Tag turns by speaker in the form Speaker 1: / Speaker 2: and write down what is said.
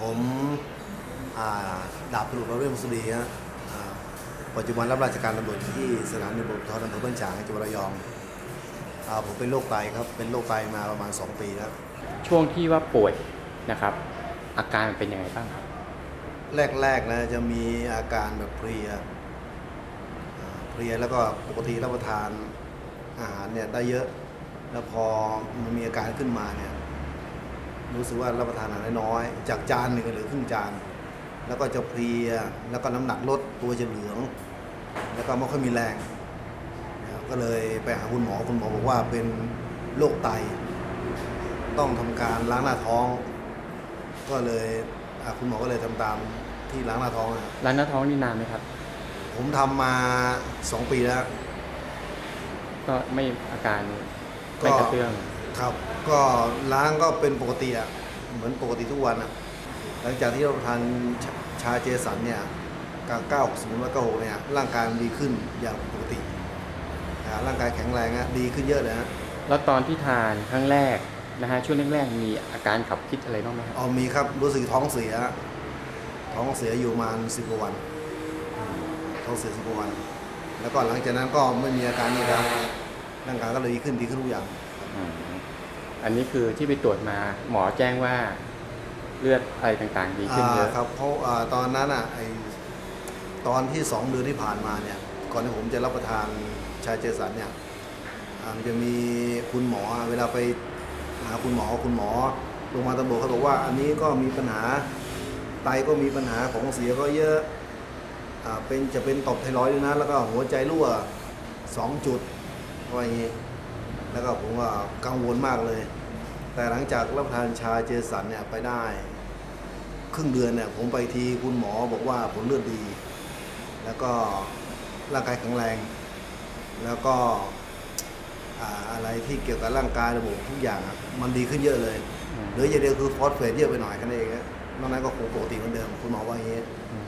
Speaker 1: ผมอ่าดาบตำรวจประเวศมุสลีฮะอ่าปัจจุบันรับราชการตำรวจอยู่ที่สถานีตำรวจภูธรอำเภอบ้านฉางจังหวัดระยองอ่าผมเป็นโรคไตครับ เป็นโรคไตมาประมาณ 2 ปีแล้ว
Speaker 2: ช่วงที่ว่าป่วยนะครับ อาการมันเป็นยังไงบ้างครับ
Speaker 1: แรกๆนะจะมีอาการแบบเพลียอ่าเพลียแล้วก็ปกติรับประทานอาหารเนี่ยได้เยอะ แล้วพอมันมีอาการขึ้นมาเนี่ย รู้สึกว่ารับประทานอาหารได้น้อยจากจานหนึ่งเหลือครึ่งจาน แล้วก็จะเพลียแล้วก็น้ำหนักลดตัวจะเหลือง แล้วก็ไม่ค่อยมีแรงนะครับก็เลยไปหาคุณหมอคุณหมอบอกว่าเป็นโรคไต ต้องทำการล้างหน้าท้อง ก็เลยอะคุณหมอก็เลยทำตามที่ล้างหน้าท้องนะครับ
Speaker 2: ร้านหน้าท้องนี่นานไหมครับ
Speaker 1: ผมทำมา2ปีแล้ว
Speaker 2: ก็ไม่อาการ
Speaker 1: ก็
Speaker 2: ไม่กระเตื้อง
Speaker 1: ครับ ก็ล้างก็เป็นปกติอะเหมือนปกติทุกวันอะหลังจากที่เราทานชาชาเจสันเนี่ยกาเก้าสมุนไพรเก้าหกเนี่ยร่างกายมันดีขึ้นอย่างปกติอ่าร่างกายแข็งแรงอะดีขึ้นเยอะเลยฮะ
Speaker 2: แล้วตอนที่ทานครั้งแรกนะฮะช่วงแรกๆมีอาการขับคิดอะไรบ้างไหมครับ
Speaker 1: เอามีครับรู้สึกท้องเสีย ท้องเสียอยู่ประมาณสิบกว่าวัน ท้องเสียสิบกว่าวัน แล้วก็หลังจากนั้นก็ไม่มีอาการนี้แล้วร่างกายก็เลยดีขึ้นดีขึ้นทุกอย่าง
Speaker 2: อืมอันนี้คือที่ไปตรวจมาหมอแจ้งว่าเลือดอะไรต่างๆดีขึ้นเยอะ
Speaker 1: อ่าครับเพราะอ่าตอนนั้นอะไอตอนที่สองเดือนที่ผ่านมาเนี่ย ก่อนที่ผมจะรับประทานชาเจสันเนี่ยอ่ามันจะมีคุณหมอเวลาไปหาคุณหมอคุณหมอโรงพยาบาลตำรวจเขาบอกว่า อันนี้ก็มีปัญหาไตก็มีปัญหาของเสียก็เยอะอ่าเป็นจะเป็นตบไทรอยด์ด้วยนะแล้วก็หัวใจรั่วสองจุดว่าอย่างนี้ แล้วก็ผมว่ากังวลมากเลย แต่หลังจากรับประทานชาเจสันเนี่ยไปได้ ครึ่งเดือนเนี่ยผมไปทีคุณหมอบอกว่าผลเลือดดี แล้วก็ร่างกายแข็งแรง แล้วก็อ่าอะไรที่เกี่ยวกับร่างกายระบบทุกอย่างอะมันดีขึ้นเยอะเลย
Speaker 2: อืม
Speaker 1: เหลืออย่างเดียวคือฟอสเฟตเยอะไปหน่อยแค่นั้นเองนะนอกนั้นก็คงปกติเหมือนเดิมคุณหมอว่าอย่างนี้
Speaker 2: อืม